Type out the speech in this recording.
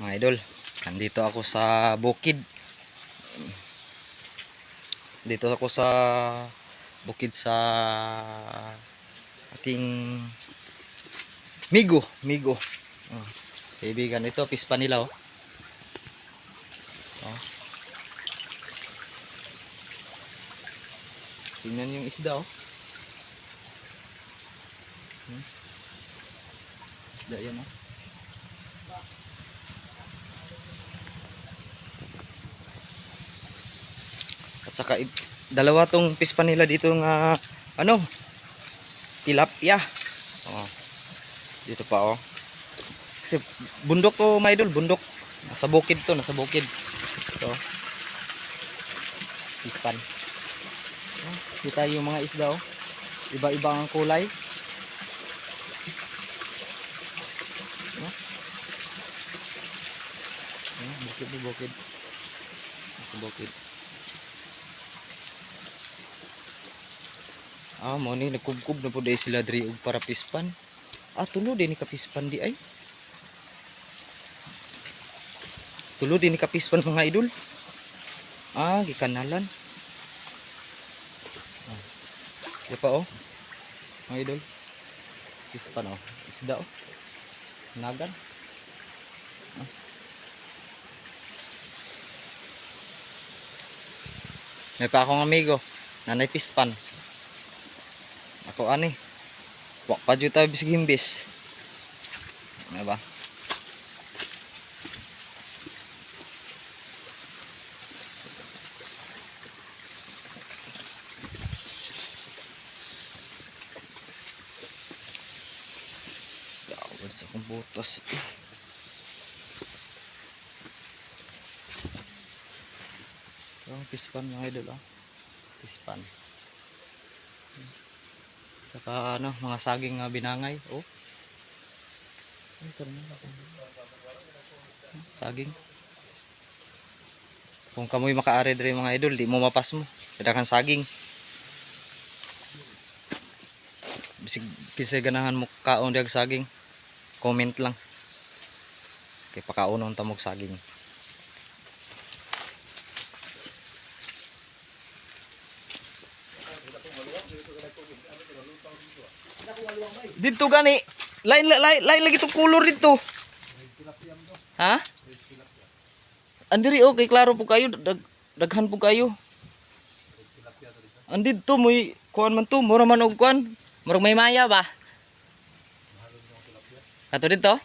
mga idol nandito ako sa bukid dito ako sa bukid sa aking migo migo oh. kaibigan ito pispa nila oh. oh. tingnan yung isda oh Hmm. isda yan oh At saka dalawa tong pispa nila dito nga ano tilapia. Oh. Dito pa oh. Kasi bundok to mga idol, bundok. Nasa bukid to, nasa bukid. Ito. Pispan. Oh, kita yung mga isda oh. Iba-iba ang kulay. Oh. Oh, bukid bukid. Nasa bukid. Ah, mo ni nagkubkub na po dahil sila diri og para pispan. Ah, tulo din ni kapispan di ay. Tulo din ni kapispan mga idol. Ah, gikanalan. Ah. Di pa oh. Mga idol. Pispan oh. Isda oh. Nagan. Ah. May pa akong amigo. Nanay pispan. Ako ani. Wak pa jud tayo bisig himbis. Ano ba? Dawal sa kong butas. Ito, pispan mga idol ah. Pispan. Saka ano, mga saging nga binangay. Oh. Saging. Kung kamoy makaari diri mga idol, di mo mapas mo. Kadakan saging. Bisig kisay ganahan mo kaon diag saging. Comment lang. Kay pakaunon ta mog saging. Dito gani. Lain lain lain lagi tong kulor dito. Ha? Andiri okay klaro po kayo dag, daghan po kayo. Andito moy kuan man to, mura man og kuan. Murag may maya ba? Kato dito?